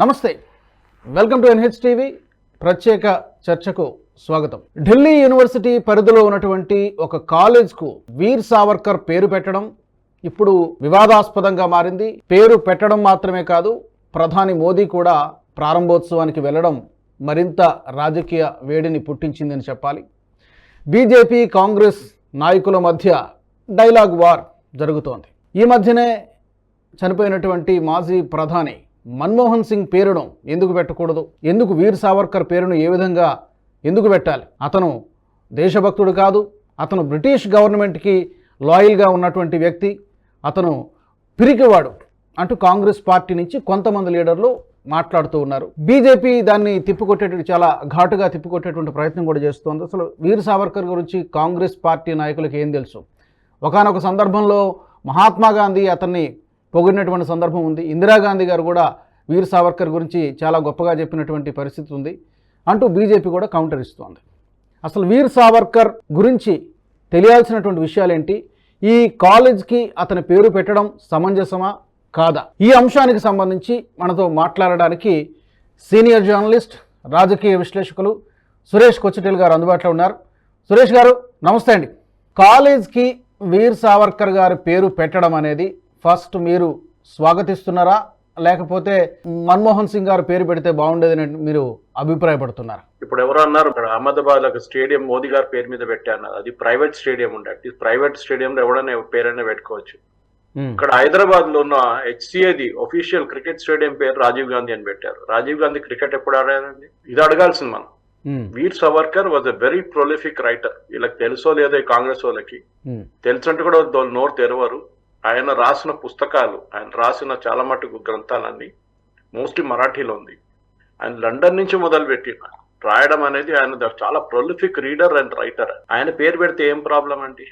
నమస్తే. Welcome to NH TV ప్రత్యేక చర్చకు స్వాగతం. ఢిల్లీ యూనివర్సిటీ పరిధిలో ఉన్నటువంటి ఒక కాలేజ్కు వీర్ సావర్కర్ పేరు పెట్టడం ఇప్పుడు వివాదాస్పదంగా మారింది. పేరు పెట్టడం మాత్రమే కాదు ప్రధాని మోదీ కూడా ప్రారంభోత్సవానికి వెళ్ళడం మరింత రాజకీయ వేడిని పుట్టించిందని చెప్పాలి. బీజేపీ కాంగ్రెస్ నాయకుల మధ్య డైలాగ్ వార్ జరుగుతోంది. ఈ మధ్యనే చనిపోయినటువంటి మాజీ ప్రధాని మన్మోహన్ సింగ్ పేరును ఎందుకు పెట్టకూడదు? ఎందుకు వీర్ సావర్కర్ పేరును ఏ విధంగా ఎందుకు పెట్టాలి? అతను దేశభక్తుడు కాదు. అతను బ్రిటిష్ గవర్నమెంట్కి లాయల్గా ఉన్నటువంటి వ్యక్తి. అతను పిరికివాడు అంటూ కాంగ్రెస్ పార్టీ నుంచి కొంతమంది లీడర్లు మాట్లాడుతూ ఉన్నారు. బీజేపీ దాన్ని తిప్పికొట్టేటువంటి చాలా ఘాటుగా తిప్పికొట్టేటువంటి ప్రయత్నం కూడా చేస్తోంది. అసలు వీర్ సావర్కర్ గురించి కాంగ్రెస్ పార్టీ నాయకులకు ఏం తెలుసు? ఒకానొక సందర్భంలో మహాత్మా గాంధీ అతన్ని పొగిడినటువంటి సందర్భం ఉంది. ఇందిరాగాంధీ గారు కూడా వీర్ సావర్కర్ గురించి చాలా గొప్పగా చెప్పినటువంటి పరిస్థితి ఉంది. అంటూ బీజేపీ కూడా కౌంటర్ ఇస్తోంది. అసలు వీర్ సావర్కర్ గురించి తెలియాల్సినటువంటి విషయాలేంటి? ఈ కాలేజ్కి అతని పేరు పెట్టడం సమంజసమా? కాదా? ఈ అంశానికి సంబంధించి మనతో మాట్లాడడానికి సీనియర్ జర్నలిస్ట్ రాజకీయ విశ్లేషకులు సురేష్ కొచ్చటిల్ గారు అందుబాటులో ఉన్నారు. సురేష్ గారు నమస్తే అండి. కాలేజ్కి వీర్ సావర్కర్ గారి పేరు పెట్టడం అనేది ఫస్ట్ మీరు స్వాగతిస్తున్నారా? లేకపోతే మన్మోహన్ సింగ్ గారు పేరు పెడితే బాగుండేదని మీరు అభిప్రాయపడుతున్నారా? ఇప్పుడు ఎవరు అన్నారు అహ్మదాబాద్ ఒక స్టేడియం మోదీ గారి పేరు మీద పెట్టాను. అది ప్రైవేట్ స్టేడియం ఉండే. ప్రైవేట్ స్టేడియం లో ఎవడైనా పేరైనా పెట్టుకోవచ్చు. ఇక్కడ హైదరాబాద్లో ఉన్న హెచ్సిఏది ఒఫీషియల్ క్రికెట్ స్టేడియం పేరు రాజీవ్ గాంధీ అని పెట్టారు. రాజీవ్ గాంధీ క్రికెట్ ఎప్పుడు ఆడారండి? ఇది అడగాల్సింది మనం. Veer Savarkar was a very prolific writer వీళ్ళకి తెలుసో లేదో కాంగ్రెస్ వాళ్ళకి. తెలుసంటే కూడా నోరు తెరవరు. ఆయన రాసిన పుస్తకాలు ఆయన రాసిన చాలా మటుకు గ్రంథాలన్నీ మోస్ట్లీ మరాఠీలో ఉంది. ఆయన లండన్ నుంచి మొదలు పెట్టిన రాయడం అనేది ఆయన చాలా ప్రొలిఫిక్ రీడర్ అండ్ రైటర్. ఆయన పేరు పెడితే ఏం ప్రాబ్లం అండి?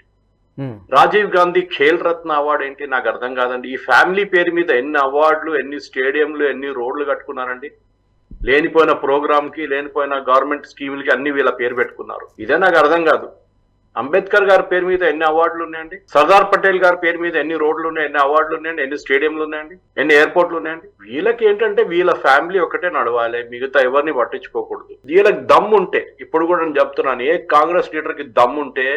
రాజీవ్ గాంధీ ఖేల్ రత్న అవార్డు ఏంటి? నాకు అర్థం కాదండి. ఈ ఫ్యామిలీ పేరు మీద ఎన్ని అవార్డులు ఎన్ని స్టేడియంలు ఎన్ని రోడ్లు కట్టుకున్నారండి? లేనిపోయిన ప్రోగ్రామ్కి లేనిపోయిన గవర్నమెంట్ స్కీములకి అన్ని వీళ్ళ పేరు పెట్టుకున్నారు. ఇదే నాకు అర్థం కాదు. అంబేద్కర్ గారి పేరు మీద ఎన్ని అవార్డులు ఉన్నాయండి? సర్దార్ పటేల్ గారి పేరు మీద ఎన్ని రోడ్లు ఉన్నాయి? ఎన్ని అవార్డులు ఉన్నాయండి ఎన్ని స్టేడియంలు ఉన్నాయండి? ఎన్ని ఎయిర్పోర్ట్లు ఉన్నాయండి? వీళ్ళకి ఏంటంటే వీళ్ళ ఫ్యామిలీ ఒకటే నడవాలి మిగతా ఎవరిని పట్టించుకోకూడదు. వీళ్ళకి దమ్ము ఉంటే ఇప్పుడు కూడా నేను చెప్తున్నాను ఏ కాంగ్రెస్ లీడర్కి ఉంటే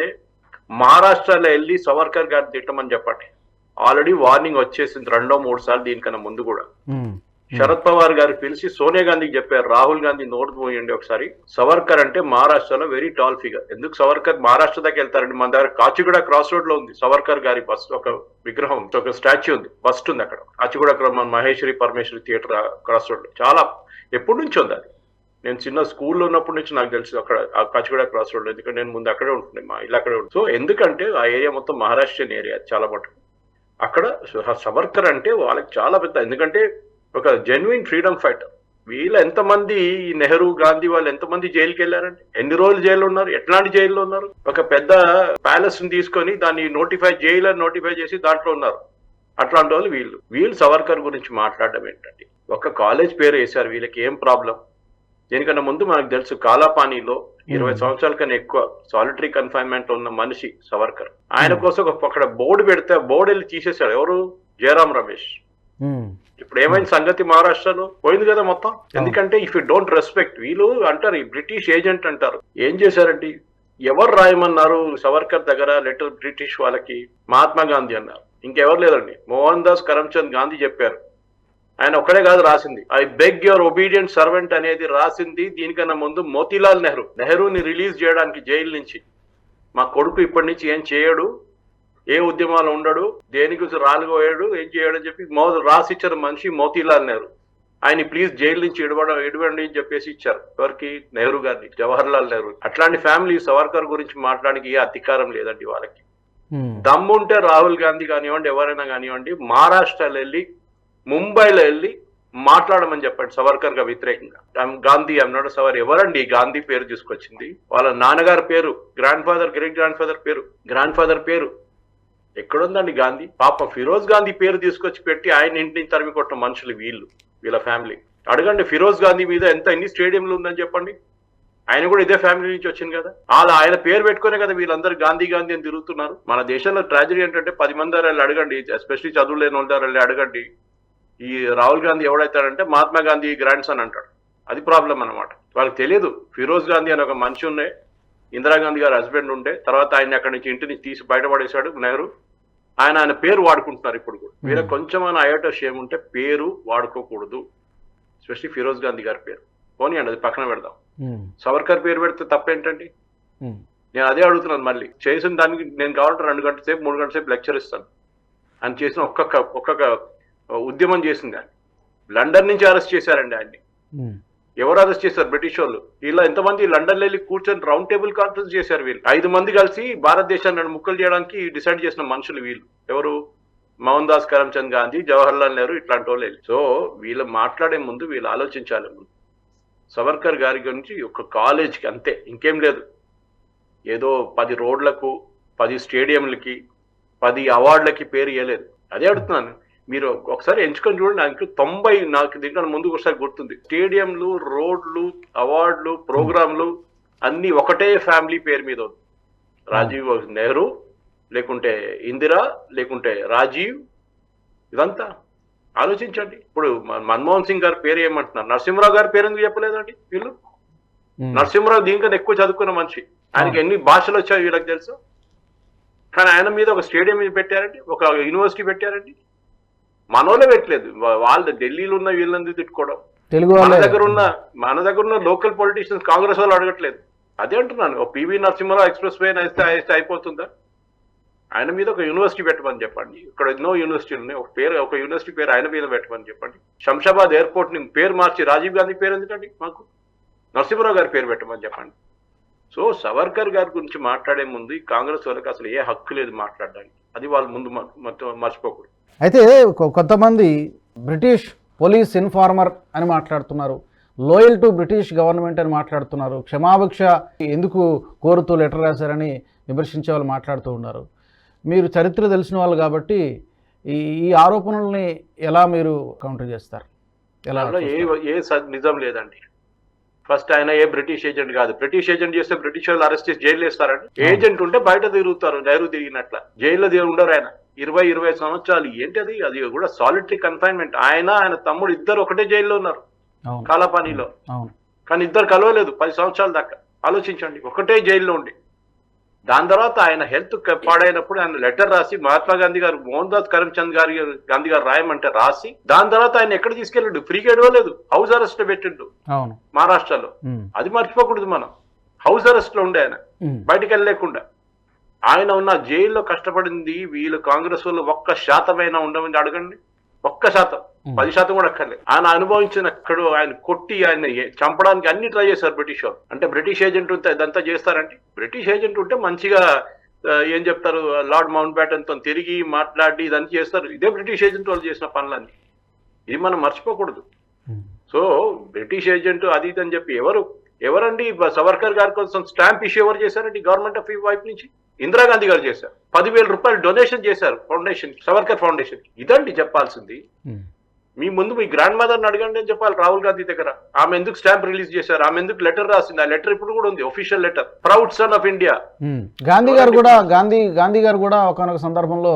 మహారాష్ట్రలో వెళ్ళి సవర్కర్ గారిని తిట్టమని చెప్పండి. ఆల్రెడీ వార్నింగ్ వచ్చేసింది రెండో మూడు సార్లు దీనికన్నా ముందు కూడా. శరద్ పవార్ గారు పిలిచి సోనియా గాంధీకి చెప్పారు రాహుల్ గాంధీ నోరు పోయండి ఒకసారి. సవర్కర్ అంటే మహారాష్ట్రలో వెరీ టాల్ ఫిగర్ ఎందుకు సవర్కర్ మహారాష్ట్ర దాకా వెళ్తారండి? మన దగ్గర కాచిగూడ క్రాస్ రోడ్లో ఉంది. సవర్కర్ గారి బస్ ఒక విగ్రహం ఒక స్టాచ్యూ ఉంది బస్ట్ ఉంది అక్కడ. కాచిగూడ మన మహేశ్వరి పరమేశ్వరి థియేటర్ క్రాస్ రోడ్లో. చాలా ఎప్పటి నుంచి ఉంది అది? నేను చిన్న స్కూల్లో ఉన్నప్పటి నుంచి నాకు తెలుసు అక్కడ కాచిగూడ క్రాస్ రోడ్ ఎందుకంటే నేను ముందు అక్కడే ఉంటుండే మా ఇల్లు అక్కడే ఉంటుంది సో ఎందుకంటే ఆ ఏరియా మొత్తం మహారాష్ట్రియన్ ఏరియా చాలా మటుకు. అక్కడ సవర్కర్ అంటే వాళ్ళకి చాలా పెద్ద ఎందుకంటే ఒక జెన్యున్ ఫ్రీడమ్ ఫైటర్ వీళ్ళు ఎంతమంది ఈ నెహ్రూ గాంధీ వాళ్ళు ఎంతమంది జైలుకి వెళ్ళారండి? ఎన్ని రోజులు జైల్లో ఉన్నారు? ఎట్లాంటి జైల్లో ఉన్నారు? ఒక పెద్ద ప్యాలెస్ని తీసుకొని దాన్ని నోటిఫై జైలు అని నోటిఫై చేసి దాంట్లో ఉన్నారు. అట్లాంటి వాళ్ళు వీళ్ళు. వీళ్ళు సవర్కర్ గురించి మాట్లాడడం ఏంటండి? ఒక కాలేజ్ పేరు వేశారు. వీళ్ళకి ఏం ప్రాబ్లం దీనికన్నా ముందు మనకు తెలుసు కాలాపానీలో ఇరవై. సంవత్సరాల కన్నా ఎక్కువ సాలిటరీ కన్ఫైన్మెంట్ ఉన్న మనిషి సవర్కర్. ఆయన కోసం అక్కడ బోర్డు పెడితే బోర్డు వెళ్ళి తీసేశాడు. ఎవరు? జయరాం రమేష్. ఇప్పుడు ఏమైంది సంగతి మహారాష్ట్రలో? పోయింది కదా మొత్తం. ఎందుకంటే ఇఫ్ యూ డోంట్ రెస్పెక్ట్ వీళ్ళు అంటారు ఈ బ్రిటిష్ ఏజెంట్ అంటారు. ఏం చేశారండి? ఎవరు రాయమన్నారు సవర్కర్ దగ్గర లెటర్ బ్రిటిష్ వాళ్ళకి? మహాత్మా గాంధీ అన్నారు. ఇంకెవరు లేదండి మోహన్ దాస్ కరమ్చంద్ గాంధీ చెప్పారు. ఆయన ఒక్కడే కాదు రాసింది. I beg your obedient servant అనేది రాసింది దీనికన్నా ముందు మోతీలాల్ నెహ్రూ. నెహ్రూని రిలీజ్ చేయడానికి జైలు నుంచి. మా కొడుకు ఇప్పటి నుంచి ఏం చేయడు? ఏ ఉద్యమాలు ఉండడు దేనికి రాలిపోయాడు ఏం చేయడు అని చెప్పి మో రాసిచ్చారు మనిషి మోతీలాల్ నెహ్రూ. ఆయన ప్లీజ్ జైలు నుంచి ఇడవడం ఇడవండి అని చెప్పేసి ఇచ్చారు. ఎవరికి? నెహ్రూ గారిని జవహర్ లాల్ నెహ్రూ. అట్లాంటి ఫ్యామిలీ సవర్కర్ గురించి మాట్లాడడానికి ఏ అధికారం లేదండి వాళ్ళకి. దమ్ముంటే రాహుల్ గాంధీ కానివ్వండి ఎవరైనా కానివ్వండి మహారాష్ట్రలో వెళ్ళి ముంబైలో వెళ్ళి మాట్లాడమని చెప్పండి సవర్కర్గా వ్యతిరేకంగా గాంధీ నాట్ సవర్ ఎవరండి గాంధీ పేరు తీసుకొచ్చింది? వాళ్ళ నాన్నగారి పేరు grandfather great grandfather పేరు గ్రాండ్ ఫాదర్ పేరు. ఎక్కడుందండి గాంధీ? పాప ఫిరోజ్ గాంధీ పేరు తీసుకొచ్చి పెట్టి ఆయన ఇంటిని తరిమి కొట్టిన మనుషులు వీళ్ళు వీళ్ళ ఫ్యామిలీ. అడగండి ఫిరోజ్ గాంధీ మీద ఎంత ఎన్ని స్టేడియంలు ఉందని చెప్పండి? ఆయన కూడా ఇదే ఫ్యామిలీ నుంచి వచ్చింది కదా? అలా ఆయన పేరు పెట్టుకునే కదా వీళ్ళందరూ గాంధీ గాంధీ అని తిరుగుతున్నారు. మన దేశంలో ట్రాజడీ ఏంటంటే పది మంది వెళ్ళి అడగండి ఎస్పెషలీ చదువు లేని వాళ్ళ వెళ్ళి అడగండి. ఈ రాహుల్ గాంధీ ఎవడైతాడంటే మహాత్మా గాంధీ గ్రాండ్ సన్ అంటాడు. అది ప్రాబ్లం అన్నమాట. వాళ్ళకి తెలియదు ఫిరోజ్ గాంధీ అని ఒక మనిషి ఉండే ఇందిరాగాంధీ గారి హస్బెండ్ ఉండే తర్వాత ఆయన అక్కడి నుంచి ఇంటి నుంచి తీసి బయటపడేశాడు నెహ్రూ. ఆయన ఆయన పేరు వాడుకుంటున్నారు ఇప్పుడు కూడా. వీళ్ళకి కొంచెం అని అయోటస్ ఏముంటే పేరు వాడుకోకూడదు. ఎస్పెషల్లీ ఫిరోజ్ గాంధీ గారి పేరు. పోనీ అండి అది పక్కన పెడదాం. సవర్కర్ పేరు పెడితే తప్పేంటండి? నేను అదే అడుగుతున్నాను మళ్ళీ. చేసిన దానికి నేను కావాలంటే రెండు గంటల సేపు మూడు గంటల సేపు లెక్చర్ ఇస్తాను. ఆయన చేసిన ఒక్కొక్క ఒక్కొక్క ఉద్యమం చేసింది ఆయన. లండన్ నుంచి అరెస్ట్ చేశారండి ఆయన్ని. ఎవరు అరెస్ట్ చేశారు బ్రిటిష్ వాళ్ళు? ఇలా ఎంతమంది లండన్ వెళ్ళి కూర్చొని రౌండ్ టేబుల్ కాన్ఫరెన్స్ చేశారు వీళ్ళు. ఐదు మంది కలిసి భారతదేశాన్ని రెండు ముక్కలు చేయడానికి డిసైడ్ చేసిన మనుషులు వీళ్ళు. ఎవరు? మోహన్ దాస్ కరమ్చంద్ గాంధీ జవహర్లాల్ నెహ్రూ ఇట్లాంటి వాళ్ళు సో వీళ్ళు మాట్లాడే ముందు వీళ్ళు ఆలోచించాలి ముందు. సవర్కర్ గారి గురించి ఒక కాలేజ్కి అంతే ఇంకేం లేదు. ఏదో పది రోడ్లకు పది స్టేడియంలకి పది అవార్డులకి పేరు ఇవ్వలేదు అదే అడుగుతున్నాను. మీరు ఒకసారి ఎంచుకొని చూడండి నాకు తొంభై నాకు దీంట్లో ముందు ఒకసారి గుర్తుంది. స్టేడియంలు రోడ్లు అవార్డులు ప్రోగ్రాంలు అన్ని ఒకటే ఫ్యామిలీ పేరు మీద రాజీవ్ నెహ్రూ లేకుంటే ఇందిరా లేకుంటే రాజీవ్ ఇదంతా. ఆలోచించండి. ఇప్పుడు మన- మన్మోహన్ సింగ్ గారి పేరు ఏమంటున్నారు? నరసింహరావు గారి పేరు ఎందుకు చెప్పలేదండి వీళ్ళు? నరసింహరావు దీనికన్నా ఎక్కువ చదువుకున్న మనిషి. ఆయనకి ఎన్ని భాషలు వచ్చాయో వీళ్ళకి తెలుసు. కానీ ఆయన మీద ఒక స్టేడియం పెట్టారండి ఒక యూనివర్సిటీ పెట్టారండి. మనోళ్ళే పెట్టలేదు. వాళ్ళు ఢిల్లీలో ఉన్న వీళ్ళని తిట్టుకోవడం. తెలుగు మన దగ్గర ఉన్న మన దగ్గర ఉన్న లోకల్ పొలిటీషియన్స్ కాంగ్రెస్ వాళ్ళు అడగట్లేదు. అదే అంటున్నాను. పివి నరసింహరావు ఎక్స్ప్రెస్ వే వేస్తే వేస్తే అయిపోతుందా? ఆయన మీద ఒక యూనివర్సిటీ పెట్టమని చెప్పండి. ఇక్కడ ఎన్నో యూనివర్సిటీలు ఉన్నాయి. ఒక పేరు ఒక యూనివర్సిటీ పేరు ఆయన మీద పెట్టమని చెప్పండి. శంషాబాద్ ఎయిర్పోర్ట్ని పేరు మార్చి రాజీవ్ గాంధీ పేరు ఎందుకండి మాకు? నరసింహరావు గారి పేరు పెట్టమని చెప్పండి. సో సవర్కర్ గారి గురించి మాట్లాడే ముందు కాంగ్రెస్ వాళ్ళకి అసలు ఏ హక్కు లేదు మాట్లాడడానికి. అది వాళ్ళు ముందు మర్చిపోకూడదు. అయితే కొంతమంది బ్రిటిష్ పోలీస్ ఇన్ఫార్మర్ అని మాట్లాడుతున్నారు. లోయల్ టు బ్రిటిష్ గవర్నమెంట్ అని మాట్లాడుతున్నారు. క్షమాభిక్ష ఎందుకు కోరుతూ లెటర్ రాశారని విమర్శించే వాళ్ళు మాట్లాడుతూ ఉన్నారు. మీరు చరిత్ర తెలిసిన వాళ్ళు కాబట్టి ఈ ఈ ఆరోపణల్ని ఎలా మీరు కౌంటర్ చేస్తారు? ఎలా ఏ నిజం లేదండి. ఫస్ట్ ఆయన ఏ బ్రిటిష్ ఏజెంట్ కాదు. బ్రిటిష్ ఏజెంట్ చేస్తే బ్రిటిష్ వాళ్ళు అరెస్ట్ చేసి జైలు వేస్తారండి. ఏజెంట్ ఉంటే బయట తిరుగుతారు నెహ్రూ తిరిగినట్ల. జైల్లో ఉండరు ఆయన. ఇరవై ఇరవై సంవత్సరాలు. ఏంటి అది అది కూడా సాలిటరీ కన్ఫైన్మెంట్ ఆయన ఆయన తమ్ముడు ఇద్దరు ఒకటే జైల్లో ఉన్నారు. కాలాపానీలో. కానీ ఇద్దరు కలవలేదు పది సంవత్సరాల దాకా. ఆలోచించండి. ఒకటే జైల్లో ఉండి. దాని తర్వాత ఆయన హెల్త్ పాడైనప్పుడు ఆయన లెటర్ రాసి మహాత్మా గాంధీ గారు మోహన్ దాస్ కరమ్చంద్ గారి గాంధీ గారు రాయమంటే రాసి దాని తర్వాత ఆయన ఎక్కడ తీసుకెళ్ళాడు? ఫ్రీగా ఇవ్వలేదు హౌస్ అరెస్ట్ పెట్టిండు. అవును. మహారాష్ట్రలో. అది మర్చిపోకూడదు మనం. హౌస్ అరెస్ట్లో ఉండే ఆయన. బయటికి వెళ్ళలేకుండా ఆయన ఉన్న జైల్లో కష్టపడింది వీళ్ళు కాంగ్రెస్ వాళ్ళు ఒక్క శాతమైనా ఉండమని అడగండి. ఒక్క శాతం. పది శాతం కూడా అక్కర్లేదు. ఆయన అనుభవించిన అక్కడ ఆయన కొట్టి ఆయన చంపడానికి అన్ని ట్రై చేశారు బ్రిటిష్ వాళ్ళు. అంటే బ్రిటిష్ ఏజెంట్ ఉంటే ఇదంతా చేస్తారండి. బ్రిటిష్ ఏజెంట్ ఉంటే మంచిగా ఏం చెప్తారు లార్డ్ మౌంట్ బ్యాటన్తో తిరిగి మాట్లాడి ఇదంతా చేస్తారు. ఇదే బ్రిటిష్ ఏజెంట్ వాళ్ళు చేసిన పనులన్నీ. ఇది మనం మర్చిపోకూడదు. సో బ్రిటిష్ ఏజెంట్ అది ఇది అని చెప్పి ఎవరు ఎవరండి? సవర్కర్ గారి కోసం స్టాంప్ ఇష్యూ ఎవరు చేశారండి? గవర్నమెంట్ ఆఫ్ వైపు నుంచి? ఇందిరాగాంధీ గారు చేశారు. పదివేల రూపాయలు డొనేషన్ చేశారు ఫౌండేషన్ సవర్కర్ ఫౌండేషన్. ఇదండి చెప్పాల్సింది. మీ ముందు మీ గ్రాండ్ మదర్ని అడగండి అని చెప్పాలి రాహుల్ గాంధీ దగ్గర. ఆమె ఎందుకు స్టాంప్ రిలీజ్ చేశారు? ఆమె ఎందుకు లెటర్ రాసింది? ఆ లెటర్ ఇప్పుడు కూడా ఉంది official letter. Proud son of India. Gandhi గారు కూడా గాంధీ గాంధీ గారు కూడా ఒకనొక సందర్భంలో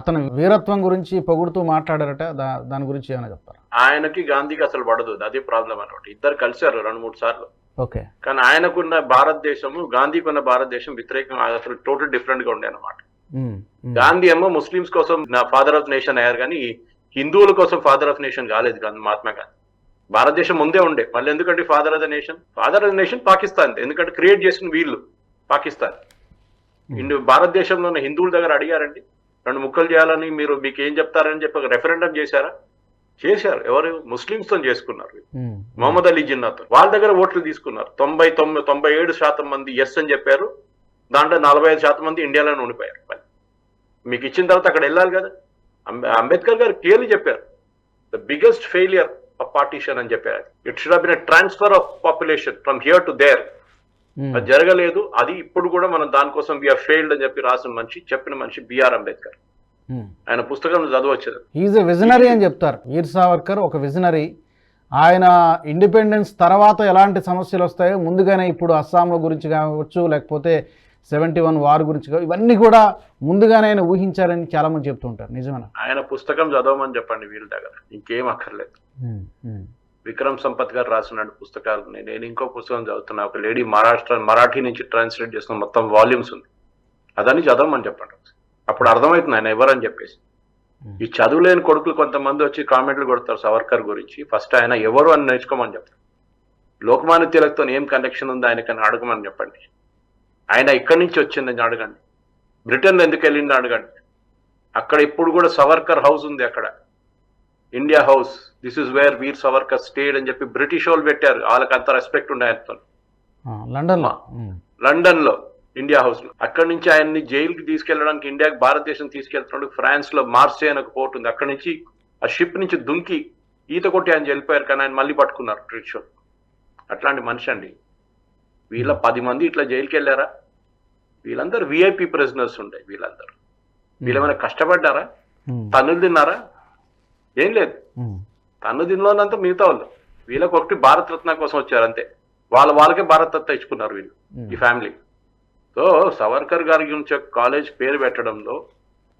అతని వీరత్వం గురించి పొగుడుతూ మాట్లాడారట. దాని గురించి ఏమైనా చెప్తారా? ఆయనకి గాంధీకి అసలు పడదు. అదే ప్రాబ్లం అనమాట ఇద్దరు కలిశారు రెండు మూడు సార్లు. ఓకే. కానీ ఆయనకున్న భారతదేశము గాంధీకున్న భారతదేశం వ్యతిరేకం అసలు టోటల్ డిఫరెంట్గా ఉండే అనమాట. గాంధీ ఏమో ముస్లిమ్స్ కోసం నా ఫాదర్ ఆఫ్ నేషన్ అయ్యారు కానీ హిందువుల కోసం ఫాదర్ ఆఫ్ నేషన్ కాలేదు గాంధీ మహాత్మా గాంధీ. భారతదేశం ముందే ఉండే. మళ్ళీ ఎందుకంటే father of the nation? Father of the nation Pakistan. ఎందుకంటే క్రియేట్ చేసిన వీళ్ళు పాకిస్తాన్. ఇండు భారతదేశంలో ఉన్న హిందువుల దగ్గర అడిగారండి రెండు ముక్కలు చేయాలని మీరు మీకు ఏం చెప్తారని చెప్పి రెఫరెండం చేశారా? చేశారు. ఎవరు? ముస్లిమ్స్తో చేసుకున్నారు మొహమ్మద్ అలీ జిన్నాతో. వాళ్ళ దగ్గర ఓట్లు తీసుకున్నారు. తొంభై తొంభై తొంభై ఏడు శాతం మంది ఎస్ అని చెప్పారు. దాంట్లో నలభై ఐదు శాతం మంది ఇండియాలోనే ఉండిపోయారు. మీకు ఇచ్చిన తర్వాత అక్కడ వెళ్ళాలి కదా. అంబే- అంబేద్కర్ గారు క్లియర్లీ చెప్పారు. The biggest failure of partition అని చెప్పారు. It should been transfer of population from here to there. అది జరగలేదు. అది ఇప్పుడు కూడా మనం దానికోసం వీఆర్ ఫెయిల్డ్ అని చెప్పి రాసిన మనిషి చెప్పిన మనిషి బిఆర్ అంబేద్కర్. ఆయన పుస్తకం చదవచ్చు ఈజ్ ఎ విజనరీ అని చెప్తారు. వీర్ సావర్కర్ ఒక విజనరీ ఆయన ఇండిపెండెన్స్ తర్వాత ఎలాంటి సమస్యలు వస్తాయో ముందుగానే ఇప్పుడు అస్సాంల గురించి కావచ్చు లేకపోతే సెవెంటీ వన్ వార్ గురించి ఇవన్నీ కూడా ముందుగానే ఆయన ఊహించారని చాలామంది చెప్తూ ఉంటారు నిజమేనా? ఆయన పుస్తకం చదవమని చెప్పండి వీళ్ళ దగ్గర. ఇంకేం అక్కర్లేదు. ఉమ్, ఉమ్, విక్రమ్ సంపత్ గారు రాసిన పుస్తకాలు నేను ఇంకో పుస్తకం చదువుతున్నా. ఒక లేడీ మహారాష్ట్ర మరాఠీ నుంచి ట్రాన్స్లేట్ చేసిన మొత్తం వాల్యూమ్స్ ఉంది. అదని చదవమని చెప్పండి అప్పుడు అర్థమవుతుంది ఆయన ఎవరని చెప్పేసి. ఈ చదువులేని కొడుకులు కొంతమంది వచ్చి కామెంట్లు కొడతారు సవర్కర్ గురించి. ఫస్ట్ ఆయన ఎవరు అని నేర్చుకోమని చెప్పండి లోకమాన్య తిలక్తో ఏం కనెక్షన్ ఉంది ఆయనకని అడగమని చెప్పండి. ఆయన ఇక్కడి నుంచి వచ్చిందని అడగండి. బ్రిటన్ ఎందుకు వెళ్ళింది అడగండి. అక్కడ ఇప్పుడు కూడా సవర్కర్ హౌస్ ఉంది అక్కడ. India house this is where Veer Savarkar stayed అని చెప్పి బ్రిటిష్ వాళ్ళు పెట్టారు. వాళ్ళకి అంత రెస్పెక్ట్ ఉండే ఆయనతో లండన్లో లండన్లో ఇండియా హౌస్లో అక్కడి నుంచి ఆయన్ని జైలుకి తీసుకెళ్ళడానికి ఇండియాకి భారతదేశం తీసుకెళ్తున్నాడు ఫ్రాన్స్లో మార్సే అని ఒక పోర్ట్ ఉంది. అక్కడి నుంచి ఆ షిప్ నుంచి దుంకి ఈత కొట్టి ఆయన వెళ్ళిపోయారు కానీ ఆయన మళ్ళీ పట్టుకున్నారు బ్రిటిష్ అట్లాంటి మనిషి అండి. వీళ్ళ పది మంది ఇట్లా జైలుకి వెళ్ళారా? వీళ్ళందరూ విఐపి ప్రెసినర్స్ ఉండే వీళ్ళందరూ. వీళ్ళేమైనా కష్టపడ్డారా? తన్నులు తిన్నారా? ఏం లేదు. తన్ను తిన్నోనంతా మిగతా వాళ్ళు. వీళ్ళకి ఒకటి భారత రత్న కోసం వచ్చారు అంతే. వాళ్ళ వాళ్ళకే భారత రత్న ఇచ్చుకున్నారు వీళ్ళు. ఈ ఫ్యామిలీ. సో సవర్కర్ గారి గురించి కాలేజ్ పేరు పెట్టడంలో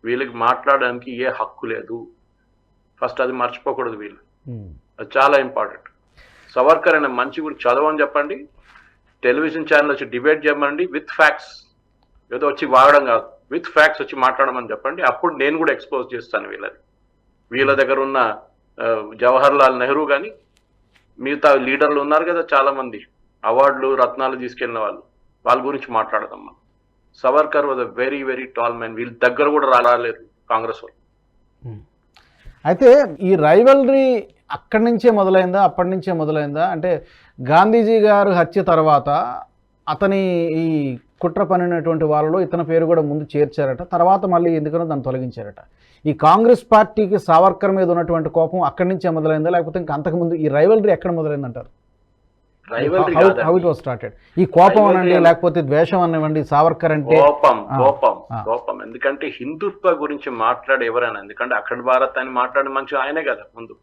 వీళ్ళకి మాట్లాడడానికి ఏ హక్కు లేదు. ఫస్ట్ అది మర్చిపోకూడదు వీళ్ళు. ఉమ్, అది చాలా ఇంపార్టెంట్. సవర్కర్ అనే మంచి గురించి చదవని చెప్పండి. టెలివిజన్ ఛానల్ వచ్చి డిబేట్ చేయమండి విత్ ఫ్యాక్ట్స్. ఏదో వచ్చి వాగడం కాదు. విత్ ఫ్యాక్ట్స్ వచ్చి మాట్లాడమని చెప్పండి. అప్పుడు నేను కూడా ఎక్స్పోజ్ చేస్తాను వీళ్ళని. వీళ్ళ దగ్గర ఉన్న జవహర్ లాల్ నెహ్రూ కానీ మిగతా లీడర్లు ఉన్నారు కదా చాలా మంది అవార్డులు రత్నాలు తీసుకెళ్ళిన వాళ్ళు. వాళ్ళ గురించి మాట్లాడదాం మనం. Savarkar was a very very tall man. వీళ్ళ దగ్గర కూడా రాలేరు కాంగ్రెస్ వాళ్ళు. అయితే ఈ రైవల్రీ అక్కడి నుంచే మొదలైందా అప్పటి నుంచే మొదలైందా? అంటే గాంధీజీ గారు హత్య తర్వాత అతని ఈ కుట్ర పనినటువంటి వాళ్ళలో ఇతని పేరు కూడా ముందు చేర్చారట. తర్వాత మళ్ళీ ఎందుకనో దాన్ని తొలగించారట. ఈ కాంగ్రెస్ పార్టీకి సావర్కర్ మీద ఉన్నటువంటి కోపం అక్కడి నుంచే మొదలైందా లేకపోతే ఇంకా అంతకుముందు ఈ రైవల్రీ ఎక్కడ మొదలైందంటారు? హౌ ఇట్ వాస్ స్టార్టెడ్ ఈ కోపం అనండి లేకపోతే ద్వేషం అనివ్వండి సావర్కర్ అంటే కోపం కోపం. కోపం. ఎందుకంటే హిందుత్వ గురించి మాట్లాడే ఎవరైనా ఎందుకంటే అఖండ భారత్ అని మాట్లాడే మనిషి ఆయనే కదా ముందు.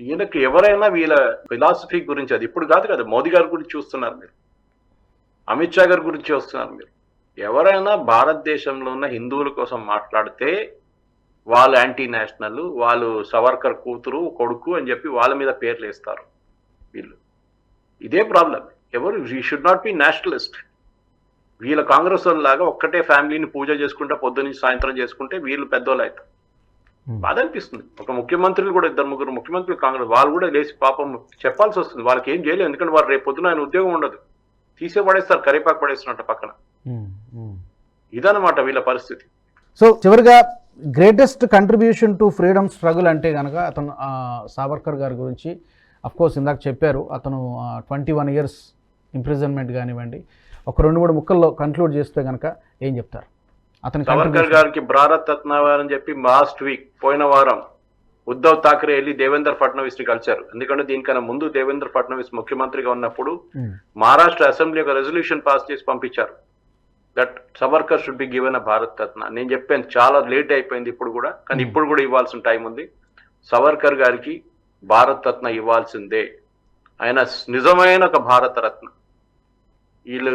ఈయనకి ఎవరైనా వీళ్ళ ఫిలాసఫీ గురించి అది ఇప్పుడు కాదు కదా మోదీ గారి గురించి చూస్తున్నారు మీరు. అమిత్ షా గారి గురించి చూస్తున్నారు మీరు. ఎవరైనా భారతదేశంలో ఉన్న హిందువుల కోసం మాట్లాడితే వాళ్ళు యాంటీ నేషనల్ వాళ్ళు సవర్కర్ కూతురు కొడుకు అని చెప్పి వాళ్ళ మీద పేర్లు వేస్తారు వీళ్ళు. ఇదే ప్రాబ్లం. ఎవరు? We should not be nationalist వీళ్ళ కాంగ్రెస్ లాగా ఒక్కటే ఫ్యామిలీని పూజ చేసుకుంటే పొద్దు నుంచి సాయంత్రం చేసుకుంటే వీళ్ళు పెద్దోళ్ళు అవుతారు. ఉమ్, బాధ అనిపిస్తుంది. ఒక ముఖ్యమంత్రులు కూడా ఇద్దరు ముగ్గురు ముఖ్యమంత్రులు కాంగ్రెస్ వాళ్ళు కూడా లేచి పాపం చెప్పాల్సి వస్తుంది. వాళ్ళకి ఏం చేయలేదు ఎందుకంటే వారు రేపు పొద్దున ఆయన ఉద్యోగం ఉండదు. తీసే పడేస్తారు కరిపాకు పడేస్తున్నట్టు పక్కన. ఉమ్, ఉమ్. ఇదన్నమాట వీళ్ళ పరిస్థితి. సో చివరిగా greatest contribution to freedom struggle అంటే కనుక అతను సావర్కర్ గారి గురించి కోర్స్ ఇందాక చెప్పారు అతను ట్వంటీ వన్ ఇయర్స్ ఇంప్రిజన్మెంట్ కానివ్వండి ఒక రెండు మూడు ముక్కల్లో కంక్లూడ్ చేస్తే కనుక ఏం చెప్తారు? అతని సవర్కర్ గారికి భారత్ రత్న అని చెప్పి లాస్ట్ వీక్ పోయిన వారం ఉద్ధవ్ ఠాక్రే వెళ్ళి దేవేంద్ర ఫడ్నవీస్ని కలిశారు. ఎందుకంటే దీనికన్నా ముందు దేవేంద్ర ఫడ్నవీస్ ముఖ్యమంత్రిగా ఉన్నప్పుడు ఉమ్, మహారాష్ట్ర అసెంబ్లీ ఒక రెజల్యూషన్ పాస్ చేసి పంపించారు. That Savarkar should be given a Bharat Ratna. నేను చెప్పాను చాలా లేట్ అయిపోయింది ఇప్పుడు కూడా కానీ Hmm. ఇప్పుడు కూడా ఇవ్వాల్సిన టైం ఉంది. సవర్కర్ గారికి భారత్ రత్న ఇవ్వాల్సిందే. ఆయన నిజమైన ఒక భారత రత్న వీళ్ళు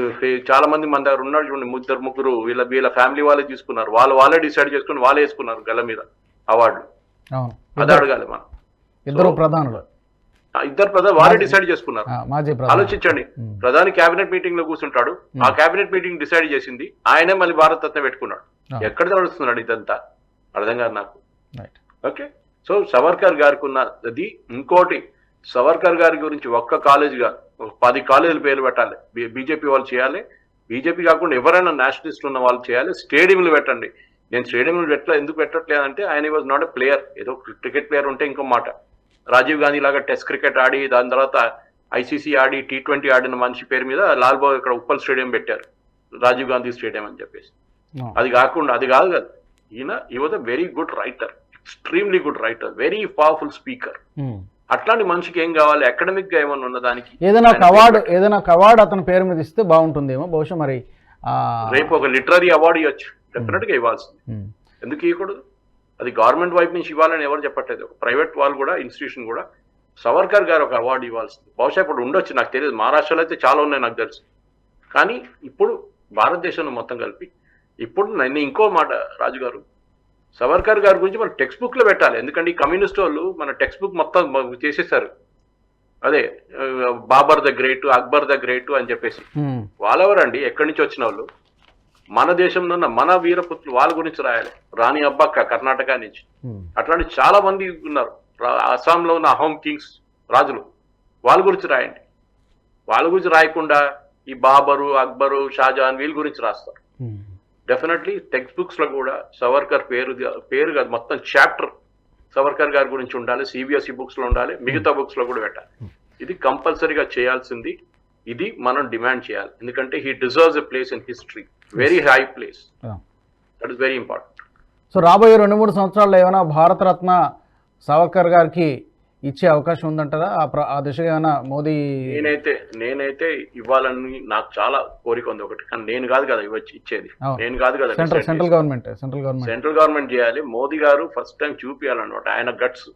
చాలా మంది మన దగ్గర ఉన్నారు చూడండి ముగ్గురు ముగ్గురు వీళ్ళ వీళ్ళ ఫ్యామిలీ వాళ్ళే తీసుకున్నారు. వాళ్ళు వాళ్ళే డిసైడ్ చేసుకుని వాళ్ళే వేసుకున్నారు గల మీద అవార్డు అది అడగాలి మనం. ఇద్దరు ప్రధానులు. ఇద్దరు ప్రధాని వాళ్ళే డిసైడ్ చేసుకున్నారు. ఆలోచించండి. ప్రధాని కేబినెట్ మీటింగ్లో కూర్చుంటాడు ఆ కేబినెట్ మీటింగ్ డిసైడ్ చేసింది. ఆయనే మళ్ళీ భారత రత్న పెట్టుకున్నాడు. ఎక్కడ నడుస్తున్నాడు ఇదంతా? అర్థం కాదు నాకు. ఓకే? సో సవర్కర్ గారికి ఉన్న అది ఇంకోటి సవర్కర్ గారి గురించి ఒక్క కాలేజ్ కాదు ఒక పది కాలేజీలు పేర్లు పెట్టాలి. బీజేపీ వాళ్ళు చేయాలి. బీజేపీ కాకుండా ఎవరైనా నేషనలిస్ట్ ఉన్న వాళ్ళు చేయాలి. స్టేడియంలు పెట్టండి. నేను స్టేడియంలు పెట్టలే ఎందుకు పెట్టట్లేదంటే ఆయన వాజ్ నాట్ ఎ ప్లేయర్ ఏదో క్రికెట్ ప్లేయర్ ఉంటే ఇంకో మాట. రాజీవ్ గాంధీ లాగా టెస్ట్ క్రికెట్ ఆడి దాని తర్వాత ఐసీసీ ఆడి టీ ట్వంటీ ఆడిన మనిషి పేరు మీద లాల్ బాగ్ ఇక్కడ ఉప్పల్ స్టేడియం పెట్టారు. రాజీవ్ గాంధీ స్టేడియం అని చెప్పేసి. అది కాకుండా అది కాదు కదా. ఈయన ఈ was a very good writer extremely good writer very powerful speaker. అట్లాంటి మనిషికి ఏం కావాలి? అకాడమిక్గా ఏమన్నా ఉన్న దానికి? ఏదైనా ఒక అవార్డు ఏదైనా ఒక అవార్డు అతని పేరు మీద ఇస్తే బాగుంటుందేమో. బహుశా మరి రేపు ఒక లిటరరీ అవార్డు ఇవ్వచ్చు. డెఫినెట్గా ఇవ్వాల్సింది. ఉమ్, ఎందుకు ఇవ్వకూడదు? అది గవర్నమెంట్ వైపు నుంచి ఇవ్వాలని ఎవరు చెప్పట్లేదు. ప్రైవేట్ వాళ్ళు కూడా ఇన్స్టిట్యూషన్ కూడా సవర్కర్ గారు ఒక అవార్డు ఇవ్వాల్సింది. బహుశా ఇప్పుడు ఉండొచ్చు నాకు తెలియదు. మహారాష్ట్రలో అయితే చాలా ఉన్నాయి నాకు తెలుసు. కానీ ఇప్పుడు భారతదేశంలో మొత్తం కలిపి ఇప్పుడు నేను ఇంకో మాట రాజు గారు సవర్కర్ గారి గురించి మనం టెక్స్ట్ బుక్లో పెట్టాలి. ఎందుకంటే ఈ కమ్యూనిస్ట్ వాళ్ళు మన టెక్స్ట్ బుక్ మొత్తం చేసేసారు. అదే Babur the great Akbar the great అని చెప్పేసి. వాళ్ళెవరండి? ఎక్కడి నుంచి వచ్చిన వాళ్ళు? మన దేశంలో ఉన్న మన వీరపుత్రులు వాళ్ళ గురించి రాయాలి. రాణి అబ్బక్క కర్ణాటక నుంచి. అట్లాంటి చాలా మంది ఉన్నారు. అస్సాంలో ఉన్న అహోం కింగ్స్ రాజులు. వాళ్ళ గురించి రాయండి. వాళ్ళ గురించి రాయకుండా ఈ బాబరు అక్బరు షాజహాన్ వీళ్ళ గురించి రాస్తారు. డెఫినెట్లీ టెక్స్ట్ బుక్స్లో కూడా సవర్కర్ పేరు పేరు కాదు మొత్తం చాప్టర్ సవర్కర్ గారి గురించి ఉండాలి సిబిఎస్ఈ బుక్స్లో ఉండాలి మిగతా బుక్స్లో కూడా పెట్టాలి. ఇది కంపల్సరీగా చేయాల్సింది. ఇది మనం డిమాండ్ చేయాలి. ఎందుకంటే he deserves a place in history very high place. That is very important so రాబోయే రెండు మూడు సంవత్సరాల్లో ఏమైనా భారతరత్న సావర్కర్ గారికి ఇచ్చే అవకాశం ఉందంటారా? ఆ దిశగా ఏమైనా మోదీ నేనైతే నేనైతే ఇవ్వాలని నాకు చాలా కోరిక ఉంది ఒకటి. కానీ నేను కాదు కదా ఇవ్వచ్చు ఇచ్చేది. నేను కాదు కదా central central government central government. Central government చేయాలి. మోదీ గారు ఫస్ట్ టైం చూపించాలన్నమాట ఆయన guts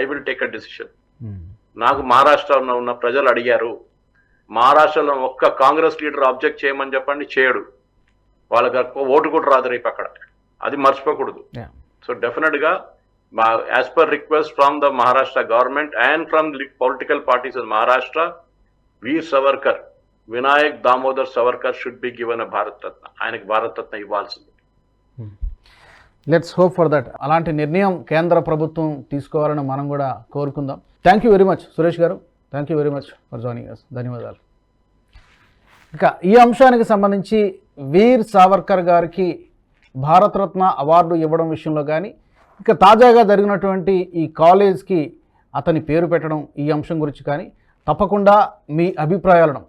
I will take a decision. Um, నాకు మహారాష్ట్రలో ఉన్న ప్రజలు అడిగారు. మహారాష్ట్రలో ఒక్క కాంగ్రెస్ లీడర్ ఆబ్జెక్ట్ చేయమని చెప్పండి చేయడు. వాళ్ళకి ఓటు కూడా రాదు రేపు అక్కడ. అది మర్చిపోకూడదు. So definite as per request from the Maharashtra government and from political parties of Maharashtra Veer Savarkar Vinayak Damodar Savarkar should be given Bharat Ratna ఆయనకి భారత రత్న ఇవ్వాల్సింది. లెట్స్ హోప్ ఫర్ దట్ అలాంటి నిర్ణయం కేంద్ర ప్రభుత్వం తీసుకోవాలని మనం కూడా కోరుకుందాం. Thank you very much Suresh గారు. Thank you very much for joining us ధన్యవాదాలు. ఇక ఈ అంశానికి సంబంధించి వీర్ సావర్కర్ గారికి భారతరత్న అవార్డు ఇవ్వడం విషయంలో కానీ ఇక తాజాగా జరిగినటువంటి ఈ కాలేజ్కి అతని పేరు పెట్టడం ఈ అంశం గురించి కానీ తప్పకుండా మీ అభిప్రాయాలను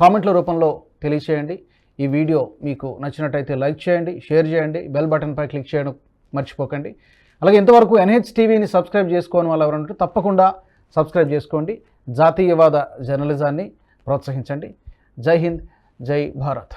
కామెంట్ల రూపంలో తెలియచేయండి. ఈ వీడియో మీకు నచ్చినట్టయితే లైక్ చేయండి షేర్ చేయండి బెల్ బటన్పై క్లిక్ చేయడం మర్చిపోకండి. అలాగే ఇంతవరకు ఎన్హెచ్ టీవీని సబ్స్క్రైబ్ చేసుకోని వాళ్ళు ఎవరంటే తప్పకుండా సబ్స్క్రైబ్ చేసుకోండి. జాతీయవాద జర్నలిజాన్ని ప్రోత్సహించండి. జై హింద్ జై భారత్.